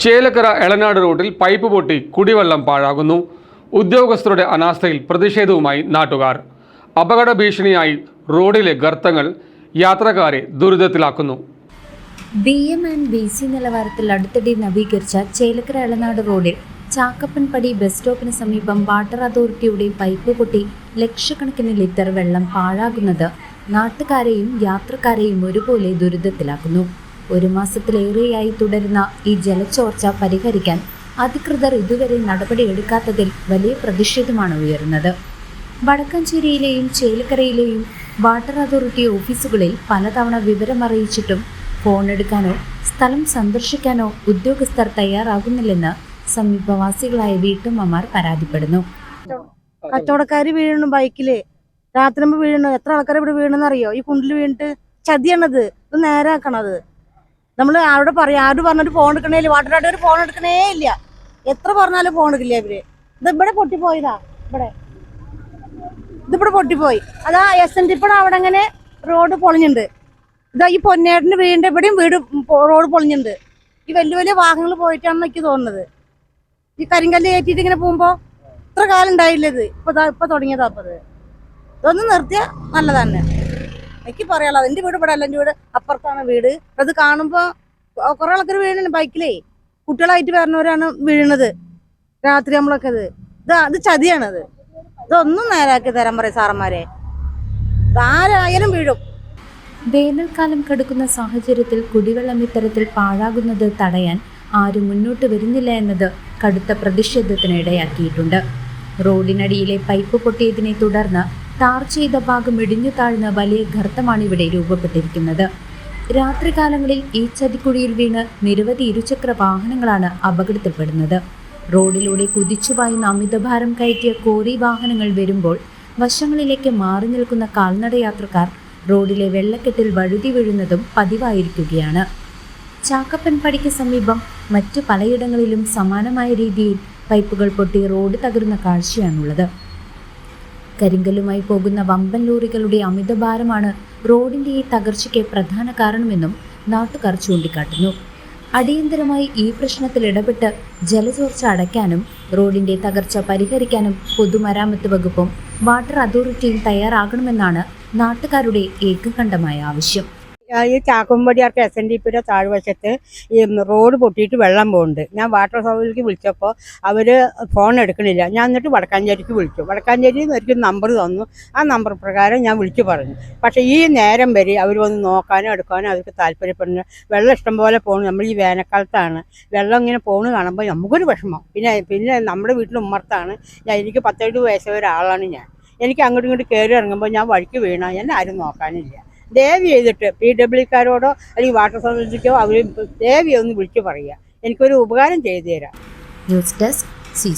Chelakkara Elanad റോഡിൽ pipe പൊട്ടി കുടിവെള്ളം പാഴാകുന്നു. ഉദ്യോഗസ്ഥരുടെ അനാസ്ഥയിൽ പ്രതിഷേധവുമായി നാട്ടുകാർ. അപകട ഭീഷണിയായി റോഡിലെ ഗർത്തങ്ങൾ യാത്രക്കാരെ ദുരിതത്തിലാക്കുന്നു. B M and B C നിലവാരത്തിൽ അടുത്തിടെ നവീകരിച്ച ചേലക്കര എളനാട് റോഡിൽ ചാക്കപ്പൻപടി ബസ് സ്റ്റോപ്പിന് സമീപം വാട്ടർ അതോറിറ്റിയുടെ പൈപ്പ് പൊട്ടി ലക്ഷക്കണക്കിന് ലിറ്റർ വെള്ളം പാഴാകുന്നത് നാട്ടുകാരെയും യാത്രക്കാരെയും ഒരുപോലെ ദുരിതത്തിലാക്കുന്നു. ഒരു മാസത്തിലേറെയായി തുടരുന്ന ഈ ജലച്ചോർച്ച പരിഹരിക്കാൻ അധികൃതർ ഇതുവരെ നടപടിയെടുക്കാത്തതിൽ വലിയ പ്രതിഷേധമാണ് ഉയരുന്നത്. വടക്കഞ്ചേരിയിലെയും ചേലക്കരയിലെയും വാട്ടർ അതോറിറ്റി ഓഫീസുകളിൽ പലതവണ വിവരമറിയിച്ചിട്ടും ഫോൺ എടുക്കാനോ സ്ഥലം സന്ദർശിക്കാനോ ഉദ്യോഗസ്ഥർ തയ്യാറാകുന്നില്ലെന്ന് സമീപവാസികളായ വീട്ടമ്മമാർ പരാതിപ്പെടുന്നു. കച്ചവടക്കാർ വീഴുന്നു ബൈക്കിൽ. രാത്രി വീഴുന്നു എത്ര ആൾക്കാർ ഇവിടെ വീണെന്ന് അറിയോ ഈ കുണ്ടിൽ വീണിട്ട് ചതിയാണത്. ഇത് നേരാക്കണത്. നമ്മൾ ആരോട് പറയാം ആരോട് പറഞ്ഞൊരു ഫോൺ എടുക്കണേൽ വാട്ടർ ഒരു ഫോൺ എടുക്കണേ ഇല്ല. എത്ര പറഞ്ഞാലും ഫോൺ എടുക്കില്ല ഇവർ. ഇത് ഇവിടെ പൊട്ടിപ്പോയതാ ഇവിടെ. ഇതിവിടെ പൊട്ടിപ്പോയി. അതാ എസ് എൻ ടിപ്പട അവിടെ അങ്ങനെ റോഡ് പൊളിഞ്ഞിട്ടുണ്ട് ഇതാ ഈ പൊന്നേടിന് വീടിന്റെ ഇവിടെയും വീട് റോഡ് പൊളിഞ്ഞിട്ടുണ്ട് ഈ വലിയ വലിയ വാഹനങ്ങൾ പോയിട്ടാണെന്ന് എനിക്ക് തോന്നുന്നത്. ഈ കരിങ്കല്ല് കയറ്റിയിട്ട് ഇങ്ങനെ പോകുമ്പോ ഇത്ര കാലം ഉണ്ടായില്ലത് ഇപ്പൊ ഇപ്പൊ തുടങ്ങിയതാ അപ്പത് ഇതൊന്നും നിർത്തിയ നല്ലതാണ് എനിക്ക് പറയാനുള്ളത് എന്റെ വീട് ഇവിടെ അല്ല എന്റെ വീട് അപ്പുറത്താണ് വീട്. അത് കാണുമ്പോൾ കുറേ ആൾക്കാർ വീഴുന്നുണ്ട് ബൈക്കിലേ. കുട്ടികളായിട്ട് വരുന്നവരാണ് വീഴുന്നത്. രാത്രി നമ്മളൊക്കെ ഇത്. ഇത് അത് ചതിയാണത്. ഇതൊന്നും നേരാക്കി തരാൻ പറയും സാറന്മാരെ. ആരായാലും വീഴും. വേനൽക്കാലം കടുക്കുന്ന സാഹചര്യത്തിൽ കുടിവെള്ളം ഇത്തരത്തിൽ പാഴാകുന്നത് തടയാൻ ആരും മുന്നോട്ട് വരുന്നില്ല എന്നത് കടുത്ത പ്രതിഷേധത്തിന് ഇടയാക്കിയിട്ടുണ്ട് റോഡിനടിയിലെ പൈപ്പ് പൊട്ടിയതിനെ തുടർന്ന് ടാർ ചെയ്ത ഭാഗം ഇടിഞ്ഞു താഴ്ന്ന വലിയ ഗർത്തമാണ് ഇവിടെ രൂപപ്പെട്ടിരിക്കുന്നത്. രാത്രികാലങ്ങളിൽ ഈ ചതിക്കുഴിയിൽ വീണ് നിരവധി ഇരുചക്ര വാഹനങ്ങളാണ് അപകടത്തിൽപ്പെടുന്നത്. റോഡിലൂടെ കുതിച്ചുപായുന്ന അമിതഭാരം കയറ്റിയ കോറി വാഹനങ്ങൾ വരുമ്പോൾ വശങ്ങളിലേക്ക് മാറി നിൽക്കുന്ന കാൽനടയാത്രക്കാർ റോഡിലെ വെള്ളക്കെട്ടിൽ വഴുതി വീഴുന്നതും പതിവായിരിക്കുകയാണ്. ചാക്കപ്പൻ പടിക്ക് സമീപം മറ്റു പലയിടങ്ങളിലും സമാനമായ രീതിയിൽ പൈപ്പുകൾ പൊട്ടി റോഡ് തകരുന്ന കാഴ്ചയാണുള്ളത്. കരിങ്കല്ലുമായി പോകുന്ന വമ്പൻ ലോറികളുടെ അമിതഭാരമാണ് റോഡിന്റെ ഈ തകർച്ചയ്ക്ക് പ്രധാന കാരണമെന്നും നാട്ടുകാർ ചൂണ്ടിക്കാട്ടുന്നു. അടിയന്തരമായി ഈ പ്രശ്നത്തിൽ ഇടപെട്ട് ജലചോർച്ച അടയ്ക്കാനും റോഡിന്റെ തകർച്ച പരിഹരിക്കാനും പൊതുമരാമത്ത് വകുപ്പും വാട്ടർ അതോറിറ്റിയും തയ്യാറാകണമെന്നാണ് നാട്ടുകാരുടെ ഏകകണ്ഠമായ ആവശ്യം. ഈ ചാക്കുംപടിയാർക്ക് എസ് എൻ ഡി പിയുടെ താഴ്വശത്ത് ഈ റോഡ് പൊട്ടിയിട്ട് വെള്ളം പോകുന്നുണ്ട്. ഞാൻ വാട്ടർ അതോറിറ്റിക്ക് വിളിച്ചപ്പോൾ അവർ ഫോൺ എടുക്കണില്ല. ഞാൻ എന്നിട്ട് വടക്കാഞ്ചേരിക്ക് വിളിച്ചു. വടക്കാഞ്ചേരി ഒരിക്കലും നമ്പർ തന്നു. ആ നമ്പർ പ്രകാരം ഞാൻ വിളിച്ചു പറഞ്ഞു. പക്ഷേ ഈ നേരം വരെ അവർ വന്ന് നോക്കാനോ എടുക്കാനോ അവർക്ക് താല്പര്യപ്പെടുന്നു വെള്ളം ഇഷ്ടം പോലെ പോകുന്നു നമ്മൾ ഈ വേനൽക്കാലത്താണ്. വെള്ളം ഇങ്ങനെ പോകുന്നത് കാണുമ്പോൾ നമുക്കൊരു വിഷമം. പിന്നെ പിന്നെ നമ്മുടെ വീട്ടിൽ ഉമ്മർത്താണ് ഞാൻ എനിക്ക് പത്തെഴുപത് വയസ്സായ ഒരാളാണ് ഞാൻ. എനിക്ക് അങ്ങോട്ടും ഇങ്ങോട്ട് കയറി ഇറങ്ങുമ്പോൾ ഞാൻ വഴിക്ക് വീണ ഞാൻ ആരും നോക്കാനില്ല. ദയവ് ചെയ്തിട്ട് പി ഡബ്ല്യുക്കാരോടോ അല്ലെങ്കിൽ വാട്ടർ അതോറിറ്റിക്കോ അവർ ദയവ് ഒന്ന് വിളിച്ചു പറയുക. എനിക്കൊരു ഉപകാരം ചെയ്തു തരാം. News desk C